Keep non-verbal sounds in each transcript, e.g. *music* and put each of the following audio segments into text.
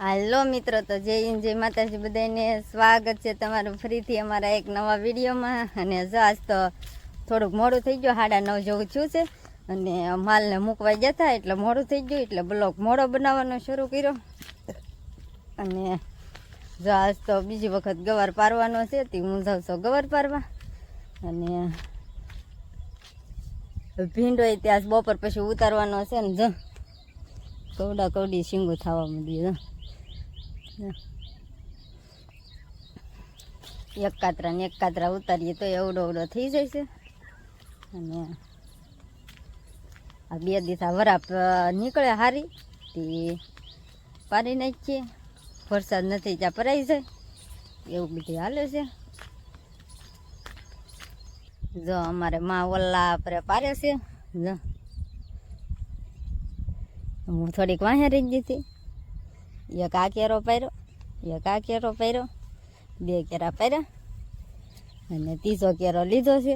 હાલો મિત્રો, તો જય હિન્દ, જય માતાજી. બધાને સ્વાગત છે તમારું ફરીથી અમારા એક નવા વિડીયોમાં. અને જો આજ તો થોડુંક મોડું થઈ ગયું, સાડા નવ જેવું થયું છે. અને માલને મૂકવા જતા એટલે મોડું થઈ ગયું, એટલે બ્લોક મોડો બનાવવાનો શરૂ કર્યો. અને જો આજ તો બીજી વખત ગવાર પારવાનો છે, તે હું જાઉં છું ગવાર પારવા. અને ભીંડો ત્યાં બપોર પછી ઉતારવાનો છે ને, જો. કવડા કવડી શીંગું થવા માંડ્યું એક કાતરા ને એક કાતરા ઉતારીએ તો એવડો અવડો થઈ જાય છે. અને આ બે દિવસ વરાપ નીકળે હારી, તે પારી નાખીએ. વરસાદ નથી, ત્યાં ભરાઈ જાય. એવું બધું હાલે છે. જો અમારે મા ઓલા આપણે પારે છે. જો. હું થોડીક વાહે રહી ગઈ હતી. એક આ કેરો પહેર્યો એક આ કેરો પહેર્યો બે કેરા પહેર્યા અને ત્રીજો કેરો લીધો છે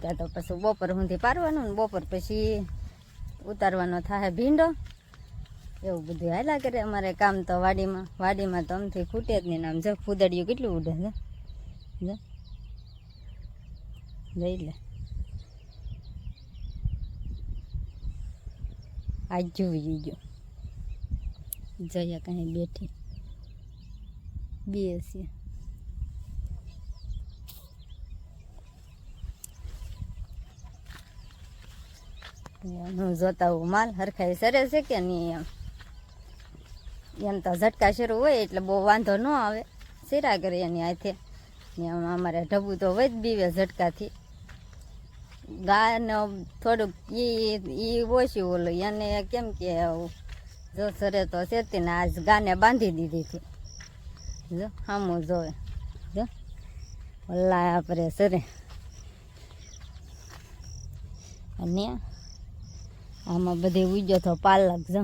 ત્યાં તો પછી બપોર સુધી પારવાનું ને બપોર પછી ઉતારવાનો થાય ભીંડો એવું બધું હાલા કરે અમારે કામ તો વાડીમાં વાડીમાં તો અમથી ખૂટે જ નહીં આમ જો ફૂદડિયું કેટલું ઉડે છે લઈ લે આજ જોઈ ગયો જયા કાંઈ બેઠી. બે છે હું જોતા હું માલ હરખાઈ સરે છે કે નહીં એમ? એમ તો ઝટકા શરૂ હોય એટલે બહુ વાંધો ન આવે. સિરા કરે એની હાથે. ને અમારે ઢબુ તો હોય જ બીવે ઝટકાથી. ગાયને થોડુંક એ એ ઓછું ઓલું. એને કેમ કે જો સરે તો સેતી ને આજ ગાને બાંધી દીધી હતી જો સામું જોવે. જો ઓલા આપણે સરે. અને આમાં બધે ઉજ્યો તો પાલક, જો.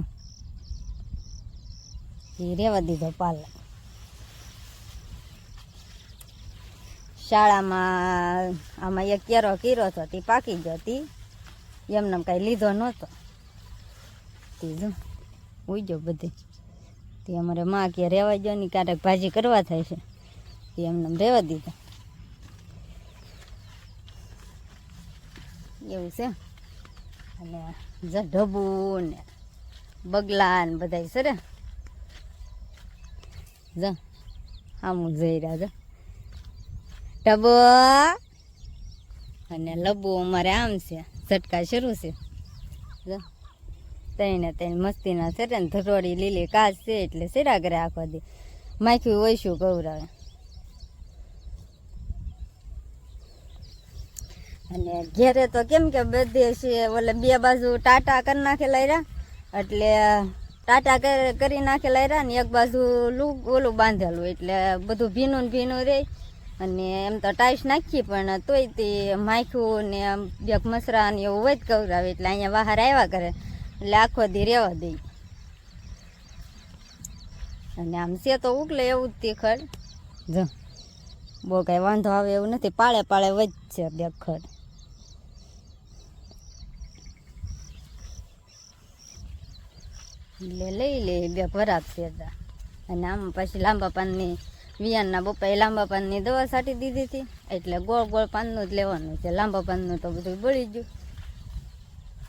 એ રેવા દીધો પાલક. શાળામાં આમાં એક કેરો કીરો હતો તે પાકી ગયો. તી એમને કાંઈ લીધો નહોતો. તે જો. ઉજ્યો બધે. તે અમારે માં કે રહેવા ગયો ને ક્યારેક ભાજી કરવા થાય છે. તે એમને રહેવા દીધા. એવું છે અને જ ને બગલા ને બધા સરે જ આમું જઈ રહ્યા છે ટબો અને લબુ અમારે આમ છે, ઝટકા શરૂ છે. જો. તઈને તઈને મસ્તીના છે ને ધરોડી લીલી કાચ છે એટલે સેરા કરે આખો દી. માખ્યું હોય શું ગૌરાવે. અને ઘેરે તો કેમ કે બધે છે, ઓલે બે બાજુ ટાટા કરી નાખેલા રહ્યા એટલે ટાટા કરી નાખેલા રહ્યા ને એક બાજુ લુ, ઓલું બાંધેલું એટલે બધું ભીનું ભીનું રહે અને એમ તો ટાઈસ નાખી, પણ તોય તે માખ્યું ને આમ બેક મસરા ને એવું હોય જ કવરાવે એટલે અહીંયા બહાર આવ્યા કરે. એટલે આખો દી રહેવા દઈ અને આમ છે તો ઉકલે એવું જ તીખડ જો, બહુ કાંઈ વાંધો આવે એવું નથી. પાળે પાળે વધશે બે ખડ એટલે લઈ લે, બે ભરાત છે અને આમ પછી લાંબા પાનની, વિયાનના બપાએ લાંબા પાનની દવા છાંટી દીધી હતી. એટલે ગોળ ગોળ પાનનું જ લેવાનું છે. લાંબા પાનનું તો બધું બળી ગયું.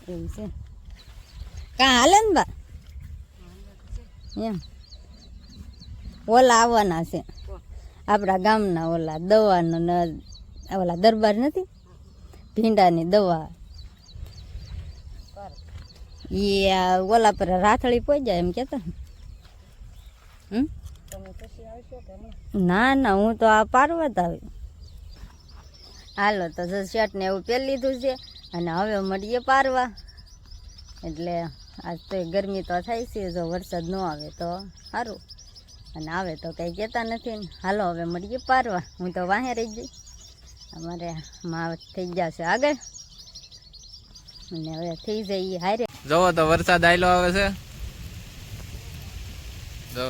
એવું છે. કાં હાલે ને બા એમ. ઓલા આવવાના છે. આપણા ગામના ઓલા દવાનો ઓલા દરબાર નથી? ભીંડાની દવા. એ ઓલા પર રાથળી પહોંચ્યા એમ કહેતા ને. ના હું તો આ પાર્વત આવી. હાલો, તો શર્ટ એવું પહેરી લીધું છે અને હવે મળીએ પારવા. એટલે આજ તો ગરમી તો થાય છે, જો વરસાદ ન આવે તો સારું. અને આવે તો કંઈ કહેતા નથી ને. હાલો, હવે મળીએ પારવા. હું તો વાહે રહી ગઈ. અમારે માં થઈ જશે આગળ. અને હવે થઈ જાય હારે. જોવો તો વરસાદ આયલો આવે છે. જો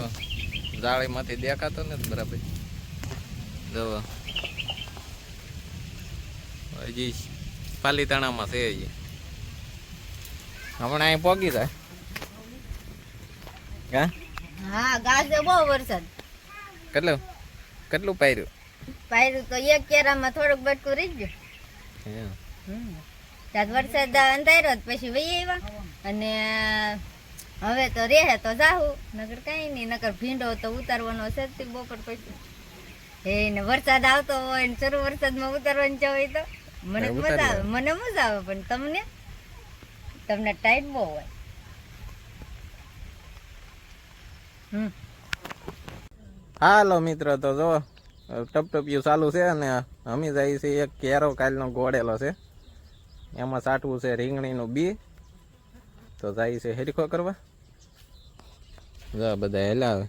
જાળીમાંથી દેખાતો નથી બરાબર. જોવો હજી પાલીતાણામાં છે હજી. હમણાં અહીં પોગી જાય. હા? હા ગાજે બહુ વરસાદ. કેટલું? કેટલું પાર્યું પાયરું તો એક કેરામાં થોડુંક બટકું રહી ગયું. ત્યાં વરસાદ અંધાર્યો પછી વહી આવ્યા. અને હવે તો રે તો જાહું. નગર કઈ નહીં નગર ભીંડો તો ઉતારવાનો છે તે બપોર પછી. એ ને વરસાદ આવતો હોય ને શરૂ વરસાદમાં ઉતારવાનું જવાય હોય તો. મને મજા આવે મને મજા આવે પણ તમને? તમને ટાઈમ બહુ હોય. હાલો મિત્ર તો જો ટપટપિયું ચાલુ છે અને અમે જાય છે એક કેરો કાલનો ગોળેલો છે. એમાં સાટવું છે રીંગણીનું બી. તો જાય છે હેરખો કરવા. જો બધા હેલાવે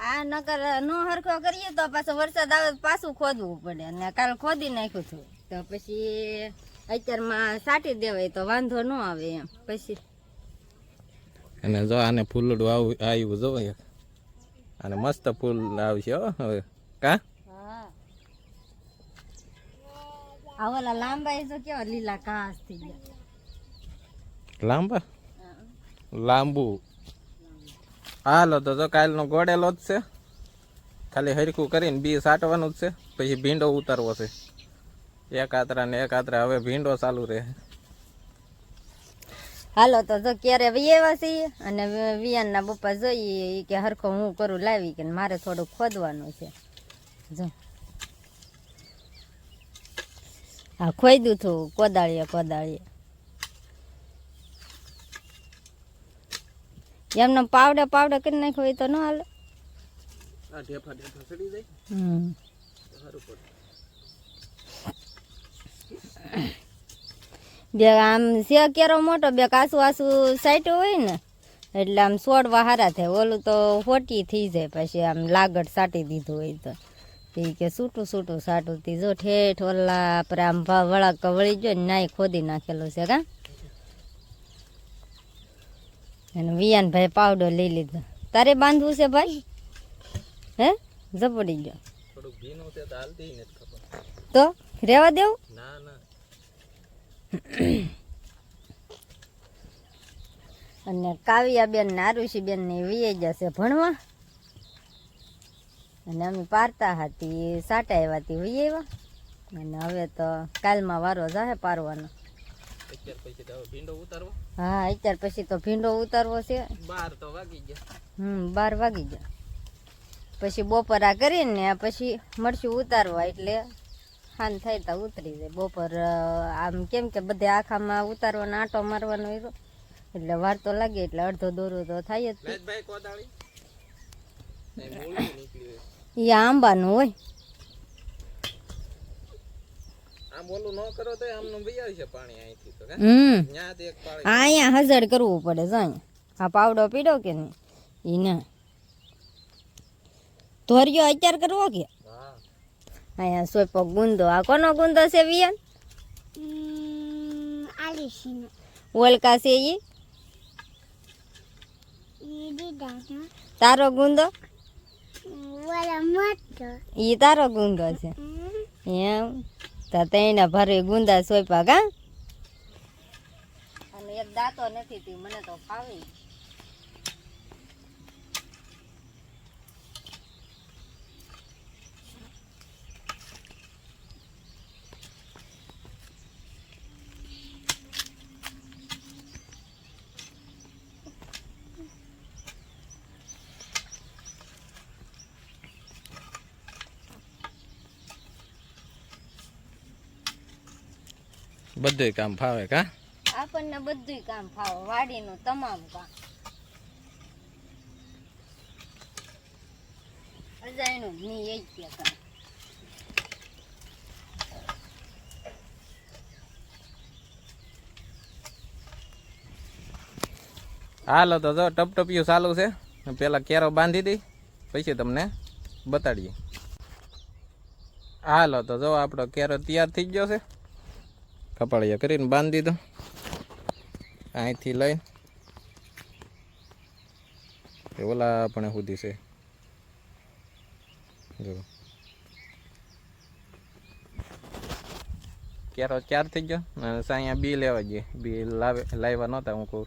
આ નકર નો હરખો કરીએ તો પાછો વરસાદ આવે પાછું ખોદવું પડે. અને કાલ ખોદી નાખ્યું છું. તો પછી અત્યારમાં સાટી દેવાય તો વાંધો ન આવે એમ. પછી અને જો આને ફૂલડું આવું આવ્યું જો અને મસ્ત ફૂલ આવશે હો હવે. કા? આ ઓલા લાંબા એ તો કેવા લીલા ઘાસ થઈ ગયા. લાંબા? લાંબુ. હાલો તો જો કાલનો ગોળેલો જ છે. ખાલી હરખું કરીને બી સાટવાનું જ છે. પછી ભીંડો ઉતારવો છે. એક આતરા ને એક આતરા હવે ભીંડો ચાલુ રહે. હાલો તો જો ક્યારે વિયેવા છીએ અને વિયાનના પપ્પા જોઈએ કે હરખો હું કરું લાવી કે મારે થોડું ખોદવાનું છે. જો. હા ખોદ્યું હતું કોદાળીએ કોદાળીએ એમને પાવડે પાવડે કરી નાખ્યો હોય તો ન હાલે. હમ. બે આમ છે કેરો મોટો બે કાસુ આસુ સાઈટો હોય ને એટલે આમ સોડવા હારા થાય. ઓલું તો ફોટી થઈ જાય પછી આમ લાગડ સાટી દીધું હોય તો. તે કે સૂટું સૂટું સાટું તી જો ઠેઠ ઓલા પર આમ ભાવ વળાક વળી ગયો ને નાય ખોદી નાખેલો છે કા. અને વિયાન ભાઈ પાવડો લઈ લીધો. તારે બાંધવું છે ભાઈ? હે? ઝપડી ગયો. તો રેવા દેવું? *coughs* અને કાવ્યાબેન ને આરુષીબેન ને વીએ જશે ભણવા. અને અમે પારતા હતી સાટા આવ્યા હતી વી આવ્યા. અને હવે તો કાલમાં વારો જાહે પારવાનો. હા અત્યાર પછી તો ભીંડો ઉતારવો છે. બાર તો વાગી ગયા. હમ બાર વાગી ગયા. પછી બપોરા કરીને પછી મળશું ઉતારવા એટલે હાન થાય તો ઉતરી જાય. બપોર આમ કેમ કે બધે આખામાં ઉતારવાનો આંટો મારવાનો હોય એટલે વાર તો લાગે એટલે અડધો દોરો તો થાય જ. એ આંબાનું હોય. આમ ઓલું ન કરો તો આમનું બી આવશે પાણી અહીંથી તો કા? હમ. ન્યા તો એક પાણી આ અહીંયા હજાર કરવું પડે જો આ પાવડો પીડો કે નહીં? એ ના. ધોરિયો અત્યાર કરવો કે? હા અહીંયા સોપો ગુંદો આ કોનો ગુંદો છે વિયન ઓલકા છે ઈ તારો ગુંદો ઈ તારો ગુંદો છે એમ તો તેના ભરે ગુંદા સોપા કા અને એક દાંતો નથી તી મને તો ફાવે બધું કામ ફાવે કા? આપણને બધું કામ ફાવે વાડીનું તમામ કામ. અજાયણું જ એ જ કામ. હાલો તો જો ટપટપિયું ચાલુ છે. પેલા કેરો બાંધી દઈ પછી તમને બતાડીએ. હાલો તો જો આપણો કેરો તૈયાર થઈ ગયો છે. કપાળીએ કરીને બાંધી દીધો. અહીંથી લઈ ઓલા આપણે સુધી છે. જો કેરો ચાર થઈ ગયો? અહીંયા બી લેવા જઈએ બી લાવે લાવ્યા નહોતા. હું કહું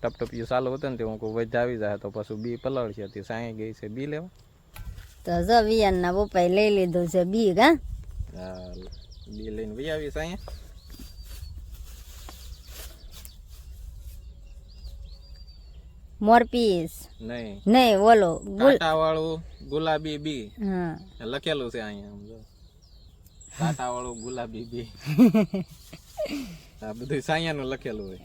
ટપટપિયું ચાલુ હતું ને તે હું કહું આવી જાય. તો પાછું બી પલળશે. તે સાંઈ ગઈ છે બી લેવા. તો જો વિયાનના પપ્પાએ લઈ લીધું છે બી હા બી લઈને વહી આવી સાંઈ મોરપીસ નહીં. નહીં ઓલો કાંટા વાળું ગુલાબી બી. હા. લખેલું છે અહીંયા કાંટા વાળું ગુલાબી બી. આ બધું સાયાનું લખેલું હોય.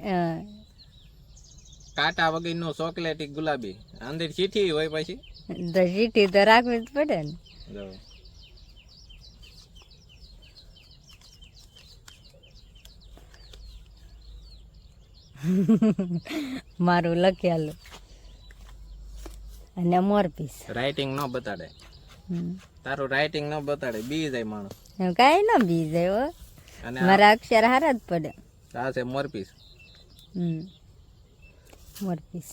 કાંટા નો ચોકલેટી ગુલાબી. અંદર ચીઠી હોય પછી. ચીઠી તો રાખવી જ પડે ને. *laughs* મારું લખેલું. અને મોરપીસ રાઇટિંગ ન બતાડે. તારું રાઇટિંગ ન બતાડે બી જાય માણસ. કાંઈ ન બી જાય હો. અને મારા અક્ષર હારા જ પડે. આ છે મોરપીસ હમ. મોરપીસ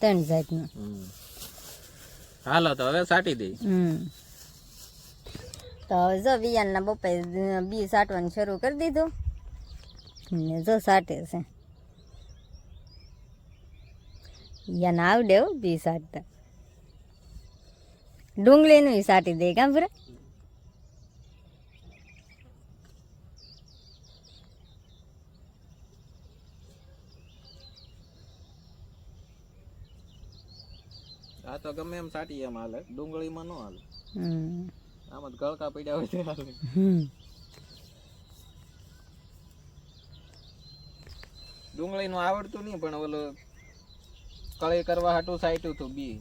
ત્રણ જાતનું. હમ. હાલો તો હવે સાટી દઈ. હમ. તો હવે જો વિયાનના બપ્પાએ બી સાટવાનું શરૂ કરી દીધું. ને જો સાટે છે. યાને આવડે હો બી સાટતા. ડુંગળીનું સાટી દે કાં પૂરા આ તો ગમે એમ સાટી એમ હાલે ડુંગળીમાં ન હાલે. આમ ગળકા પડ્યા હોય તો હાલે. ડુંગળીનું આવડતું નહીં પણ ઓલું કળી કરવા હાટું સાઈટું હતું બી.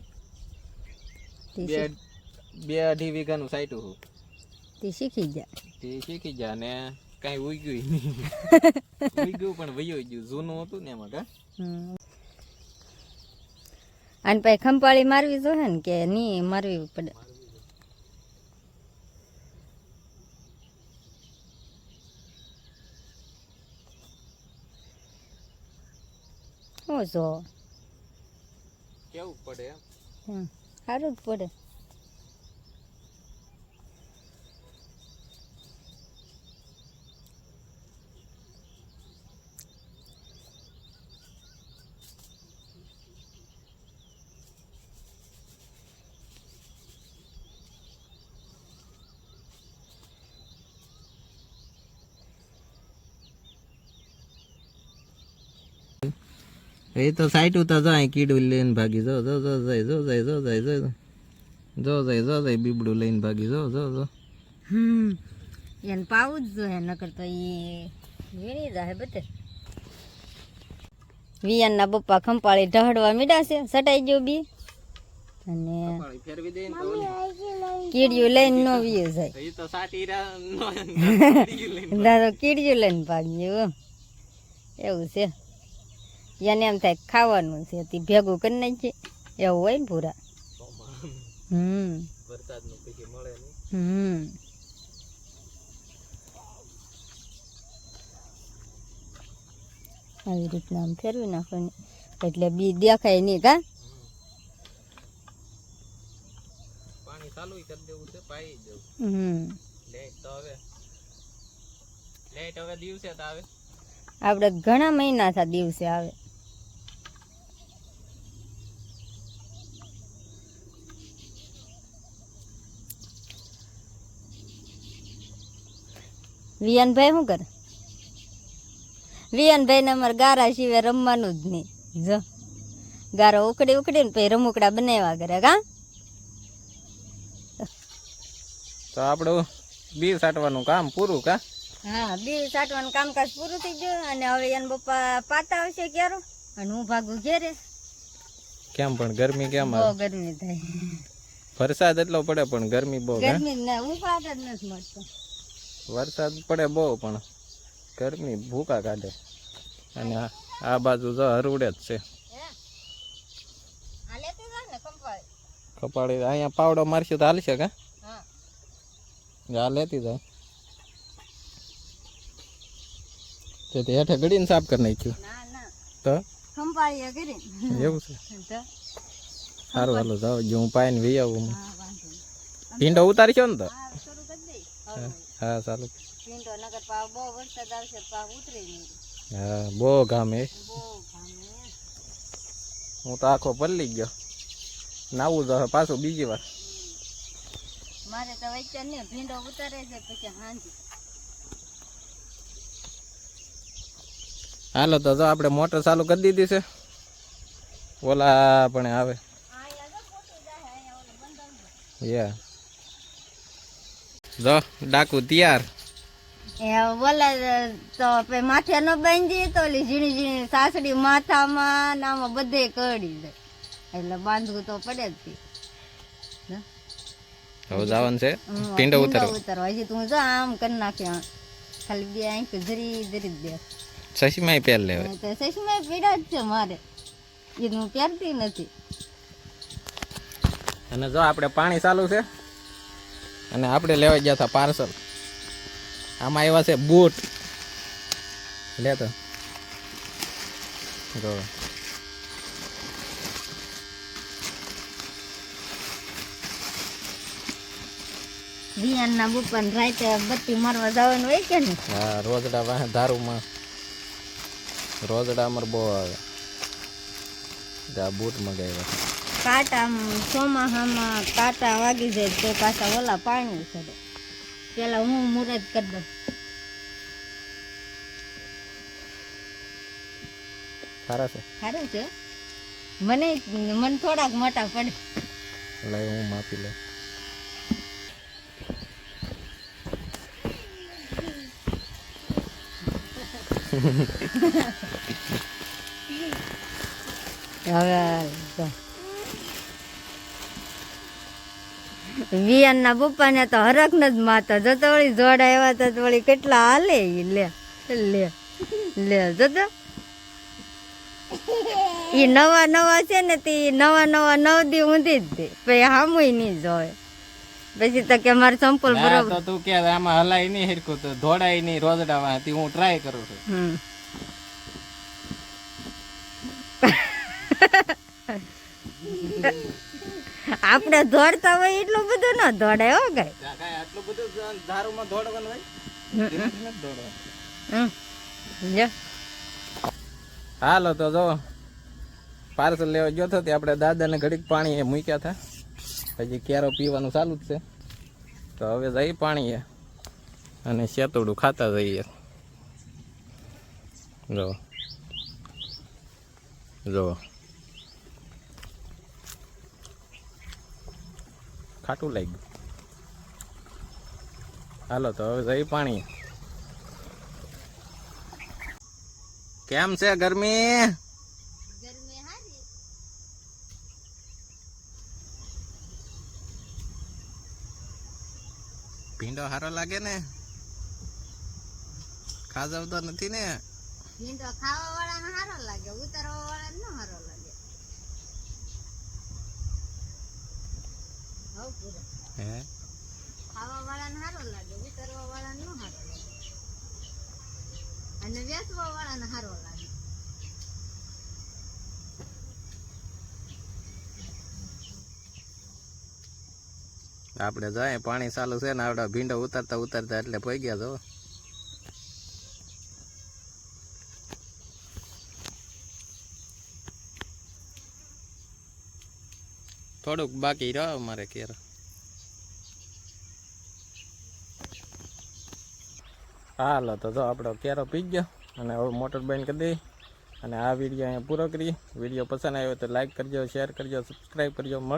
બે બે અઢી વીઘાનું સાઈટું હતું. તે શીખી જા તે શીખી જા ને કાંઈ ઉગ્યું *laughs* ઉગ્યું પણ વયું ગયું. જૂનું હતું ને એમાં કા? હમ. પછી ખંપાળી મારવી જોઈએ ને કે નહીં મારવી પડે? શું જો કેવું પડે સારું જ પડે. એ તો સાઈટું તો જાય કીડું લઈને ભાગી જો જો જો જાય જો જાય જો જાય જો જાય. જો જાય જો જાય બીબડું લઈને ભાગી જો જો જો હમ એને પાવું જ જોઈએ નકર તો એ વીણી જાય બધે વિયાનના પપ્પા ખંપાળી ઢહડવા મીડા છે સટાઈ ગયો બી અને ફેરવી દે ને તો ઓલી- કીડિયું લઈને નો વીયો જાય એ તો સાટી રહ્યા નો દાદો કીડિયું લઈને ભાગ્યું એવું છે એને એમ થાય ખાવાનું છે તે ભેગું કરી નાખીએ એવું હોય ને ભૂરા. હમ. આવી રીતના આમ ફેરવી નાખવાની. એટલે બી દેખાય નહીં કા? પાણી ચાલુ કરી દેવું છે પાઈ જવું હમ. લેટ તો હવે લેટ હવે દિવસે તો આવે. આપણે ઘણા મહિના થા દિવસે આવે. વિયાનભાઈ શું કરે? વિયાનભાઈ ને અમારે ગારા સિવાય રમવાનું જ નહીં. જો ગારો ઉકડી ઉકડીને પછી રમુકડા બનાવ્યા કરે કા? તો આપણું બી સાટવાનું કામ પૂરું કા? હા બી સાટવાનું કામકાજ પૂરું થઈ ગયું અને હવે એન બપ્પા પાતા આવશે ક્યારો અને હું ભાગું ઘેરે. કેમ પણ ગરમી કેમ બહુ ગરમી થાય. વરસાદ એટલો પડે પણ ગરમી બહુ ગરમી ને ઉપાટ જ નથી મળતો. વરસાદ પડે બહુ પણ ગરમી ભૂકા કાઢે. અને આ- બાજુ જો હરવડે જ છે. કંપાળી. અહીંયા પાવડો મારશું તો હાલશે કા? હા. લેતી જાય તે તે હેઠે ગળીને સાફ કરી નાખ્યું. તો? એવું છે? સારું હાલો જાઓ. જો હું પાઈને વી આવું. ભીંડો ઉતારી છો ને તો? હા ચાલુ. નગર પાવ બહુ વરસાદ આવશે પાવ ઉતરે નહીં. હા બહુ ગામ હું. તો આખો પલ્લી ગયો. નાવું તો પાછું બીજી વાર. મારે તો વચ્ચે ને ભીંડો ઉતારે છે પછી હાંજી. હાલો તો જો આપણે મોટર ચાલુ કરી દીધી છે. ઓલા પણ આવે. યા. જો ડાકુ તૈયાર. એ બોલે તો પે માથે ન બાંધી તો ઓલી ઝીણી ઝીણી સાસડી માથામાં નામાં બધે કડી જાય એટલે બાંધવું તો પડે જ હવે જવાનું છે? પિંડો ઉતારો ઉતારવા. ઉતારવા. હજી તું જો આમ કરી નાખ્યા ખાલી બે આંખ ધરી ધરી દે સસીમાય પહેર લેવે તો સસીમાય પીડા જ છે મારે. એ હું પહેરતી નથી. અને જો આપણે પાણી ચાલુ છે. અને આપણે લેવા ગયા હતા પાર્સલ આમાં આવ્યા છે બૂટ લે તો. જો. વિયાનના બુપન રાતે બત્તી મારવા જવાનું હોય કે ને હા રોજડા વાહ ધારુમાં. રોજડા અમારે બહુ આવે. આ બૂટ મગાવ્યા. કાંટા ચોમાસામાં કાંટા વાગી જાય તો પાછા ઓલા પાણી ચડે પેલા હું મુરત કરી દઉં. સારા છે? સારું છે? મને મને થોડાક મોટા પડે. લઈ હું માપી લઉં. *laughs* હવે વિયાનના પપ્પાને તો હરક ન જ માતા જતો વળી જોડા એવા તો વળી કેટલા હાલે લે. લે. લે જતો એ નવા નવા છે ને તે નવા નવા નવ દી ઊંધી જ દે. પછી હામુય નહીં જોવે પછી તો કે મારે સંપલ બરોબર. તો તું કે આમાં હલાય નહીં હિરકું તો ધોડાય નહીં રોજડા હતી હું ટ્રાય કરું છું. હમ. *laughs* આપણે દોડતા હોય એટલું બધું ન દોડે હો કઈ આટલું બધું ધારુમાં દોડવાનું હોય. હાલો તો જો પાર્સલ લેવા ગયો હતો તે આપણે દાદાને ઘડીક પાણી એ મૂક્યા હતા. હજી ક્યારો પીવાનું ચાલુ જ છે. તો હવે જઈ પાણી એ અને શેતોડું ખાતા જઈએ. જો. જો. ખાટું લાગ્યું હાલો તો હવે જઈ પાણી કેમ છે ગરમી? ભીંડો સારો લાગે ને? ખાજવતો નથી ને? ભીંડો ખાવા વાળા હારો લાગે ઉતારવા વાળા ન સારો લાગે હવ પૂરો હે? ખાવા વાળાને સારો લાગે ઉતારવા વાળાને ન સારો લાગે. અને વેચવા વાળાને સારો લાગે. આપણે જાય પાણી ચાલુ છે ને આવડા ભીંડો ઉતારતા ઉતારતા એટલે પડી ગયા જો થોડુંક બાકી રહ્યો મારે કેર હાલો, તો જો આપણો કેરો પી ગયો અને હવે મોટર બંધ કરી દઈ અને આ વીડિયો અહીંયા પૂરો કરીએ. વીડિયો પસંદ આવ્યો તો લાઈક કરજો શેર કરજો સબસ્ક્રાઈબ કરજો. મળી